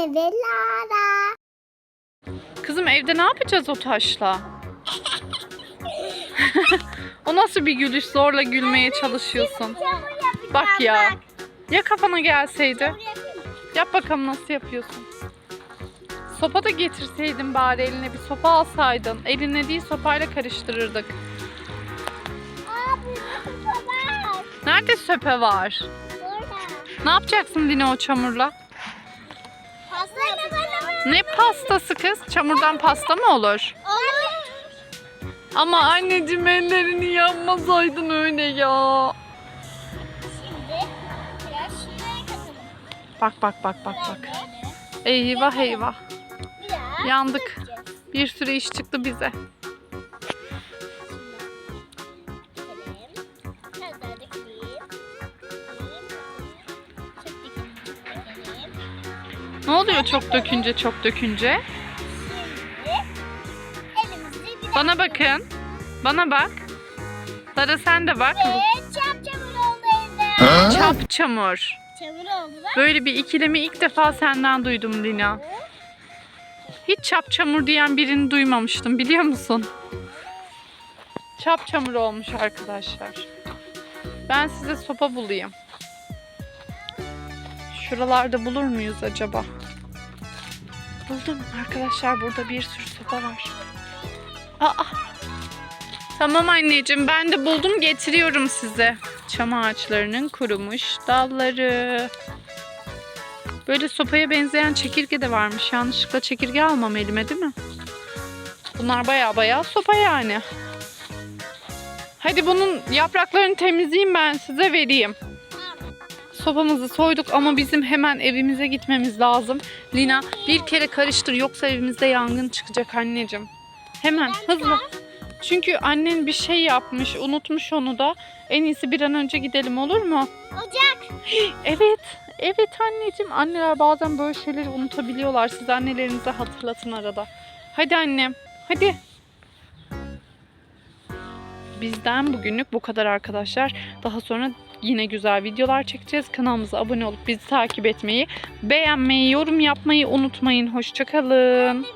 Yine ve Lara. Kızım evde ne yapacağız o taşla? o nasıl bir gülüş? Zorla gülmeye çalışıyorsun. Çamur yapacağım Bak ya. Ya kafana gelseydi? Mı? Yap bakalım nasıl yapıyorsun. Sopa da getirseydin bari eline bir sopa alsaydın. Eline değil sopayla karıştırırdık. Nerede söpe var? Burada. Ne yapacaksın Dine o çamurla? Ne pastası kız? Çamurdan pasta mı olur? Olur. Ama anneciğim ellerini yanmasaydın öyle ya. Bak bak bak bak bak. Eyvah eyvah. Yandık. Bir sürü iş çıktı bize. Ne oluyor çok dökünce çok dökünce? Bana bakın. Bana bak. Lara sen de bak. Ve çap çamur oldu evde. Çap çamur. Çamur oldu da. Böyle bir ikilemi ilk defa senden duydum Lina. Hiç çap çamur diyen birini duymamıştım biliyor musun? Çap çamur olmuş arkadaşlar. Ben size sopa bulayım. Şuralarda bulur muyuz acaba? Buldum arkadaşlar burada bir sürü sopa var. Aa. Tamam anneciğim ben de buldum getiriyorum size. Çam ağaçlarının kurumuş dalları. Böyle sopaya benzeyen çekirge de varmış. Yanlışlıkla çekirge almam elime değil mi? Bunlar baya baya sopa yani. Hadi bunun yapraklarını temizleyeyim ben size vereyim. Sopamızı soyduk ama bizim hemen evimize gitmemiz lazım. Lina bir kere karıştır yoksa evimizde yangın çıkacak anneciğim. Hemen hızlı. Çünkü annen bir şey yapmış, unutmuş onu da. En iyisi bir an önce gidelim olur mu? Ocak. Evet, evet anneciğim. Anneler bazen böyle şeyleri unutabiliyorlar. Siz annelerinize hatırlatın arada. Hadi annem, hadi. Bizden bugünlük bu kadar arkadaşlar. Daha sonra yine güzel videolar çekeceğiz. Kanalımıza abone olup bizi takip etmeyi, beğenmeyi, yorum yapmayı unutmayın. Hoşçakalın.